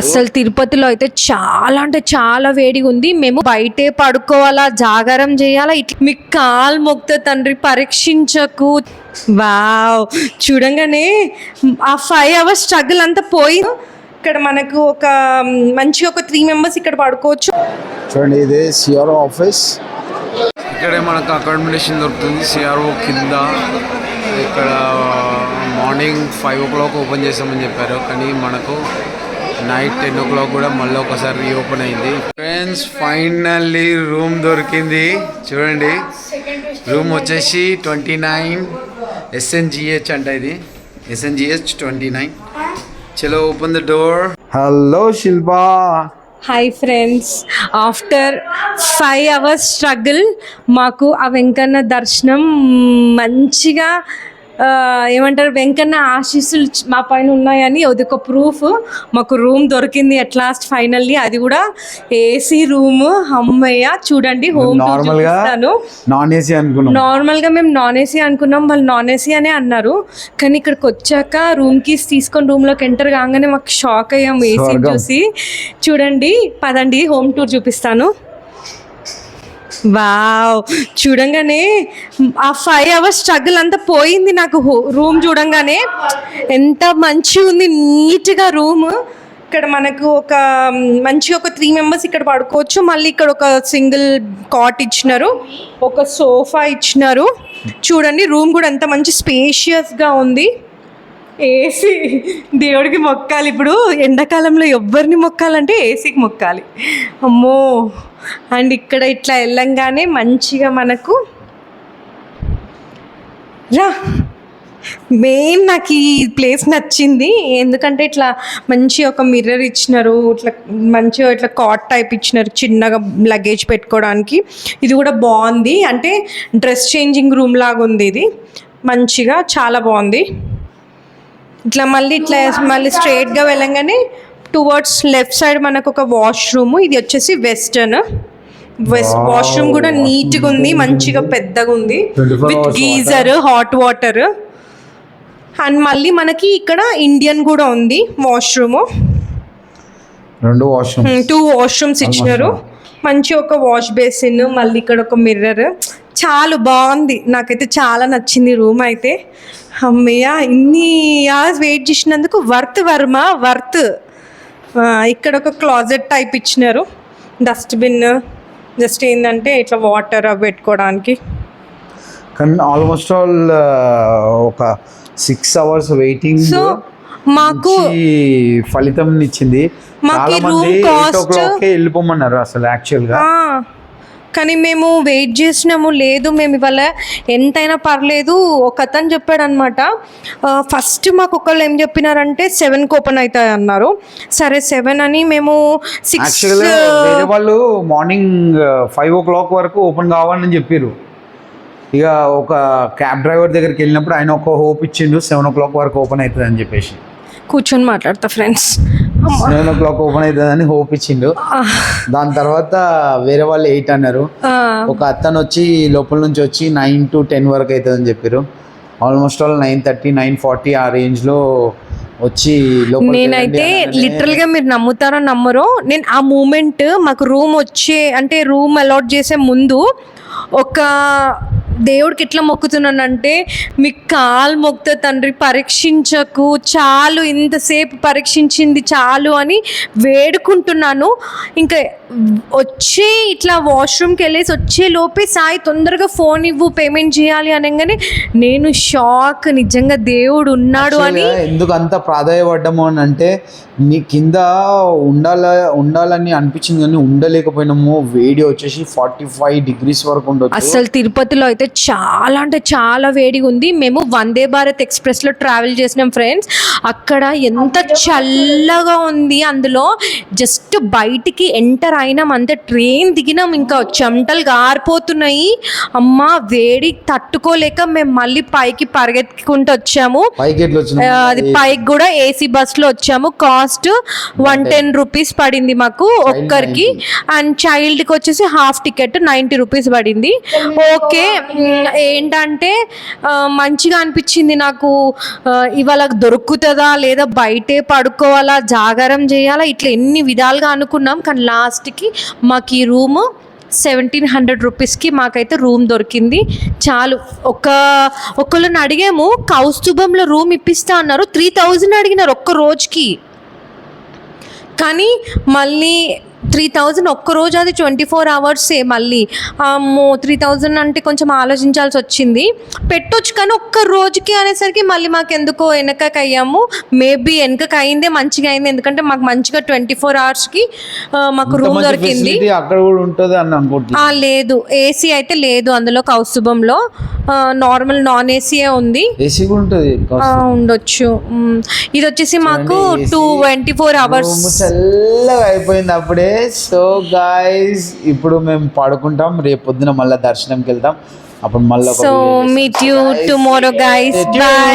అసలు తిరుపతిలో అయితే చాలా అంటే చాలా వేడిగా ఉంది. మేము బయటే పడుకోవాలా జాగారం చేయాలా ఇట్లా మీ కాలు మొక్త తండ్రి పరీక్షించకు. వావ్ చూడంగానే ఆ ఫైవ్ అవర్స్ స్ట్రగుల్ అంతా పోయి ఇక్కడ మనకు ఒక మంచి ఒక త్రీ మెంబర్స్ ఇక్కడ పడుకోవచ్చు. చూడండి ఇది సిఆర్ఓ ఆఫీస్ ఇక్కడే మనకు అకామిడేషన్ దొరుకుతుంది సిఆర్ఓ కింద. ఇక్కడ morning five o'clock open చేస్తామని చెప్పారు. కానీ మనకు నైట్ టెన్ ఓ క్లాక్ కూడా మళ్ళీ ఒకసారి రీఓపెన్ అయింది. ఫ్రెండ్స్ ఫైనల్లీ రూమ్ దొరికింది. చూడండి. రూమ్ వచ్చేసి ట్వంటీ నైన్ ఎస్ఎన్జిహెచ్ అంట ఇది. ఎస్ఎన్జిహెచ్ ట్వంటీ నైన్ చలో open the door hello Shilpa hi friends after five hours struggle మాకు ఆ వెంకన్న దర్శనం మంచిగా ఏమంటారు వెంకన్న ఆశీస్సులు మా పైన ఉన్నాయని అది ఒక ప్రూఫ్ మాకు రూమ్ దొరికింది అట్ లాస్ట్ ఫైనల్లీ అది కూడా ఏసీ రూమ్ అమ్మయ్య చూడండి హోమ్ నార్మల్గా చూపిస్తాను. నాన్ ఏసీ అనుకున్నాం. నార్మల్గా మేము నాన్ ఏసీ అనుకున్నాం. వాళ్ళు నాన్ ఏసీ అనే అన్నారు. కానీ ఇక్కడికి వచ్చాక రూమ్ కీస్ తీసుకొని రూమ్లోకి ఎంటర్ కాగానే మాకు షాక్ అయ్యాము ఏసీ. చూసి. చూడండి పదండి హోమ్ టూర్ చూపిస్తాను. వావ్ చూడంగానే ఆ ఫైవ్ అవర్స్ స్ట్రగుల్ అంతా పోయింది నాకు రూమ్ చూడంగానే. ఎంత మంచిగా ఉంది నీట్గా రూమ్ ఇక్కడ మనకు ఒక మంచి ఒక త్రీ మెంబర్స్ ఇక్కడ పడుకోవచ్చు. మళ్ళీ ఇక్కడ ఒక సింగిల్ కాట్ ఇచ్చినారు. ఒక సోఫా ఇచ్చినారు. చూడండి రూమ్ కూడా ఎంత మంచి స్పేషియస్గా ఉంది. ఏసీ దేవుడికి మొక్కాలి ఇప్పుడు. ఎండాకాలంలో ఎవ్వరిని మొక్కాలంటే ఏసీకి మొక్కాలి. అమ్మో. అండ్ ఇక్కడ ఇట్లా వెళ్ళంగానే మంచిగా మనకు రా. మెయిన్ నాకు ఈ ప్లేస్ నచ్చింది. ఎందుకంటే ఇట్లా మంచి ఒక మిర్రర్ ఇచ్చినారు. ఇట్లా మంచిగా ఇట్లా కాట్ టైప్ ఇచ్చినారు. చిన్నగా లగేజ్ పెట్టుకోవడానికి. ఇది కూడా బాగుంది. అంటే డ్రెస్ చేంజింగ్ రూమ్ లాగా ఉంది ఇది. మంచిగా చాలా బాగుంది. ఇట్లా మళ్ళీ ఇట్లా మళ్ళీ స్ట్రైట్గా వెళ్ళంగానే టువర్డ్స్ లెఫ్ట్ సైడ్ మనకు ఒక వాష్రూమ్ ఇది వచ్చేసి వెస్టర్న్ వెస్ట్ వాష్రూమ్ కూడా నీట్గా ఉంది మంచిగా పెద్దగా ఉంది. 24 with geyser hot water and మళ్ళీ మనకి ఇక్కడ ఇండియన్ కూడా ఉంది వాష్రూమ్ రెండు వాష్రూమ్ టూ వాష్రూమ్స్ ఇచ్చినారు. మంచి ఒక వాష్ బేసిన్ మళ్ళీ ఇక్కడ ఒక మిర్రర్ చాలా బాగుంది. నాకైతే చాలా నచ్చింది రూమ్ అయితే. అమ్మయ్య ఇన్ని ఇయర్స్ వెయిట్ చేసినందుకు వర్త్ వర్మ వర్త్ ఇక్కడ ఒక క్లాజెట్ టైప్ ఇచ్చినారు. డస్ట్బిన్ జస్ట్ ఏంటంటే ఇట్లా వాటర్ అవి పెట్టుకోవడానికి. కానీ ఆల్మోస్ట్ ఆల్ ఒక సిక్స్ అవర్స్ వెయిటింగ్ సో మాకు ఫలితం ఇచ్చింది. చాలా మంది వెళ్ళిపోమన్నారు అసలు యాక్చువల్గా. ఆ, కానీ మేము వెయిట్ చేసినాము లేదు మేము ఇవాళ ఎంతైనా పర్లేదు ఒక అతను చెప్పాడు అనమాట ఫస్ట్ మాకు ఒకళ్ళు ఏం చెప్పినారంటే సెవెన్కి ఓపెన్ అవుతాయి అన్నారు. సరే సెవెన్ అని మేము సిక్స్ వాళ్ళు మార్నింగ్ ఫైవ్ ఓ క్లాక్ వరకు ఓపెన్ కావాలని చెప్పారు ఇక ఒక క్యాబ్ డ్రైవర్ దగ్గరికి వెళ్ళినప్పుడు ఆయన ఒక హోప్ ఇచ్చిండు సెవెన్ ఓ క్లాక్ వరకు ఓపెన్ అవుతుంది అని చెప్పేసి. కూర్చొని మాట్లాడతా friends seven o'clock open అవుతుంది అని హోప్ ఇచ్చిండు దాని తర్వాత వేరే వాళ్ళు ఎయిట్ అన్నారు. ఒక అతను వచ్చి లోపల నుంచి వచ్చి నైన్ టు టెన్ వరకు అవుతుంది అని చెప్పారు almost all nine thirty nine forty ఆ రేంజ్లో వచ్చి నేనైతే లిటరల్గా మీరు నమ్ముతారో నమ్మరో నేను ఆ మూమెంట్ మాకు రూమ్ వచ్చే అంటే రూమ్ అలాట్ చేసే ముందు ఒక దేవుడికి ఎట్లా మొక్కుతున్నానంటే మీ కాలు మొక్త తండ్రి పరీక్షించకు చాలు ఇంతసేపు పరీక్షించింది చాలు అని వేడుకుంటున్నాను. ఇంకా వచ్చే ఇట్లా వాష్రూమ్కి వెళ్ళేసి వచ్చే లోపే సాయి తొందరగా ఫోన్ ఇవ్వు పేమెంట్ చేయాలి అనగానే నేను షాక్ నిజంగా దేవుడు ఉన్నాడు అని. ఎందుకు అంత ప్రాధాయపడ్డాము అని అంటే నీ కింద ఉండాల ఉండాలని అనిపించింది కానీ ఉండలేకపోయినాము. వేడి వచ్చేసి ఫార్టీ ఫైవ్ డిగ్రీస్ వరకు ఉండొచ్చు. అసలు తిరుపతిలో అయితే చాలా అంటే చాలా వేడిగా ఉంది. మేము వందే భారత్ ఎక్స్ప్రెస్లో ట్రావెల్ చేసినాం ఫ్రెండ్స్. అక్కడ ఎంత చల్లగా ఉంది అందులో. జస్ట్ బయటికి ఎంటర్ అయినాం అంతే. ట్రైన్ దిగినాం ఇంకా చెమటలు గారిపోతున్నాయి. అమ్మ వేడి తట్టుకోలేక మేము మళ్ళీ పైకి పరిగెత్తుకుంటూ వచ్చాము. అది పైకి కూడా ఏసీ బస్లో వచ్చాము. కాస్ట్ వన్ టెన్ రూపీస్ పడింది మాకు ఒక్కరికి. అండ్ చైల్డ్కి వచ్చేసి హాఫ్ టికెట్ నైంటీ రూపీస్ పడింది. ఓకే. ఏంటంటే మంచిగా అనిపించింది నాకు. ఇవాళ దొరుకుతుందా లేదా బయటే పడుకోవాలా జాగారం చేయాలా ఇట్లా ఎన్ని విధాలుగా అనుకున్నాం. కానీ లాస్ట్కి మాకు ఈ రూము సెవెంటీన్ హండ్రెడ్ రూపీస్కి మాకైతే రూమ్ దొరికింది. చాలు. ఒక ఒకళ్ళని అడిగాము కౌస్తుభంలో రూమ్ ఇప్పిస్తా అన్నారు. త్రీ థౌజండ్ అడిగినారు ఒక్క రోజుకి. కానీ మళ్ళీ త్రీ థౌజండ్ ఒక్క రోజు అది ట్వంటీ ఫోర్ అవర్సే మళ్ళీ. అమ్మో త్రీ థౌజండ్ అంటే కొంచెం ఆలోచించాల్సి వచ్చింది. పెట్టొచ్చు కానీ ఒక్క రోజుకి అనేసరికి మళ్ళీ మాకు ఎందుకో వెనకకి అయ్యాము మేబీ వెనకకి అయిందే మంచిగా అయింది. ఎందుకంటే మాకు మంచిగా ట్వంటీ ఫోర్ అవర్స్కి మాకు రూమ్ దొరికింది. అక్కడ కూడా ఉంటుంది అని లేదు. ఏసీ అయితే లేదు అందులో కౌస్తుభంలో నార్మల్ నాన్ ఏసీయే ఉంది. ఏసీ ఉంటుంది ఉండొచ్చు. ఇది వచ్చేసి మాకు టూ ట్వంటీ ఫోర్ అవర్స్. చల్లగా అయిపోయింది అప్పుడే. సో గాయస్ ఇప్పుడు మేము పడుకుంటాం. రేపు పొద్దున మళ్ళీ దర్శనంకి వెళ్తాం అప్పుడు మళ్ళీ so meet you tomorrow guys bye